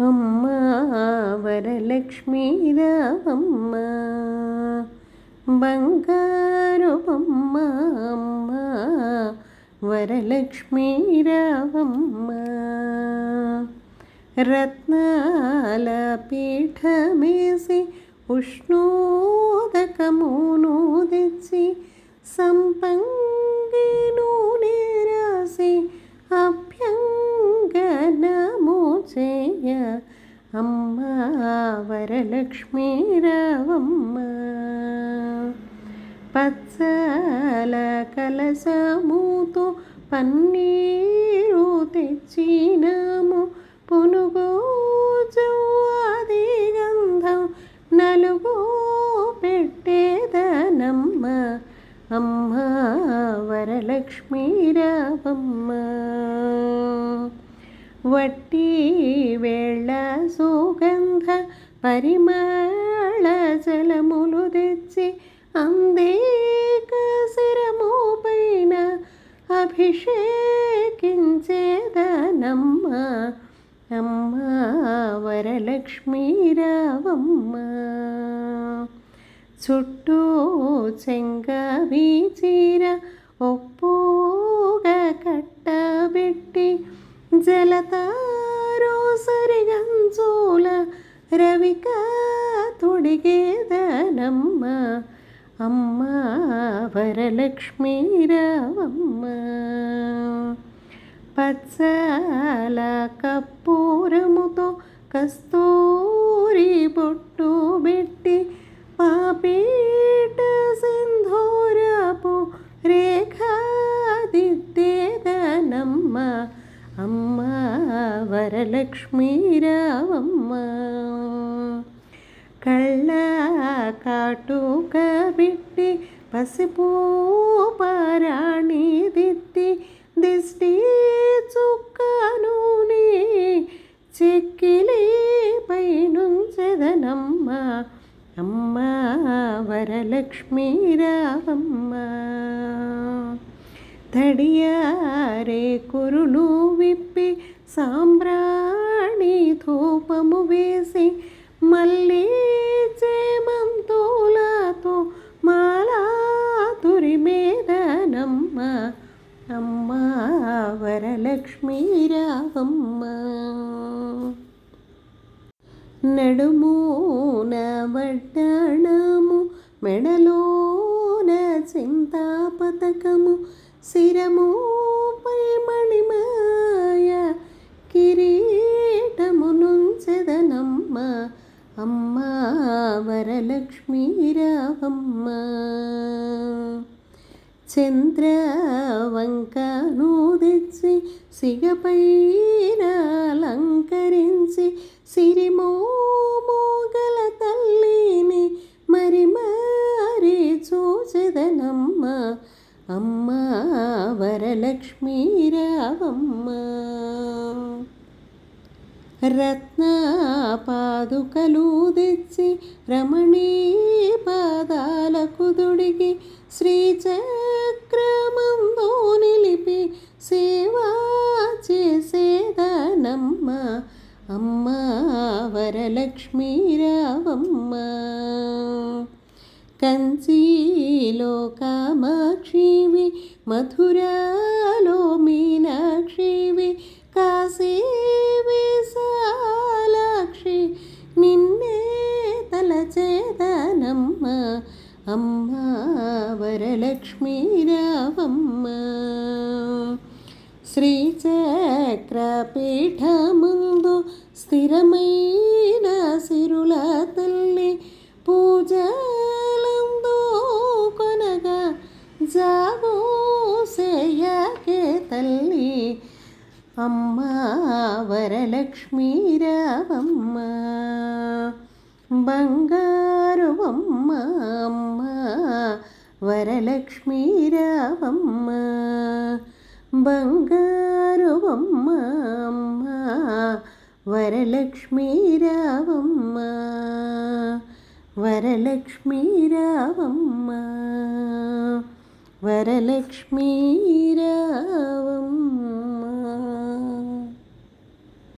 అమ్మ వరలక్ష్మీ రామమ్మ. బంగారు బొమ్మ అమ్మ వరలక్ష్మీ రామమ్మ. రత్నాల పీఠమేసి ఉష్ణోదకమును తెచ్చి సంపంగి నూనె రాసి అప్ప వరలక్ష్మీ రావమ్మ పచ్చల కలసముతో పన్నీరు తెచ్చినాము. పునుగు జువాది గంధం నలుగు పెట్టేదనమ్మ. అమ్మ వరలక్ష్మీ రావమ్మ వట్టి వేళ సుగంధ పరిమళ జలములు తెచ్చి అందేక శిరము పైన అభిషేకించేదనమ్మ అమ్మ వరలక్ష్మీ రావమ్మ. చుట్టూ చెంగ వీచీర ఒప్పుగా కట్టబెట్టి జలతారో సరిగంచూల రవిక తొడిగేదనమ్మ అమ్మ వరలక్ష్మీ రావమ్మ. పచ్చల కప్పూరముతో కస్తూరి బొట్టు పెట్టి పాపీట సింధూరపు రేఖాదిద్దేదనమ్మ అమ్మ వరలక్ష్మీ రావమ్మ. కాటుక బిట్టి పసుపు పరాణి దిత్తి దిష్టి చుక్కను చెక్కిలే పైనుంచెదనమ్మ. అమ్మ వరలక్ష్మీ రావమ్మ. తడియారే కురులు విప్పి సాంబ్రాణి ధూపము వేసి మళ్ళీ అమ్మ వరలక్ష్మీ రామ్మ నడుమూన వడ్డాణము మెడలోన చింతాపతకము శిరముపై మణిమాయ కిరీటము నుంచెదనమ్మ. అమ్మ వరలక్ష్మీ రావమ్మ. చంద్రవంకను తెచ్చి సిగపైన అలంకరించి సిరిమోమోగల తల్లిని మరి మరి చూచెదనమ్మ. అమ్మ వరలక్ష్మీ రావమ్మ. రత్న పాదుకలు తెచ్చి రమణీ పాదాలకు దుడిగి శ్రీచ అమ్మ వరలక్ష్మీ రావమ్మ. కంచిలో కామాక్షివి మధురాలో మీనాక్షివి కాశీవి సాలాక్షి నిన్నే తలచేదనమ్మ అమ్మ వరలక్ష్మీ రావమ్మ. శ్రీచక్రపీఠముందు స్థిరమైన సిరుల తల్లి పూజలందో కొనగా జాగోసేయకే తల్లి అమ్మ వరలక్ష్మీ రావమ్మ బంగారు అమ్మ అమ్మ వరలక్ష్మీ రావమ్మ బంగారు అమ్మ అమ్మ వరలక్ష్మీ రావమ్మ వరలక్ష్మీ రావమ్మ వరలక్ష్మీ రావమ్మ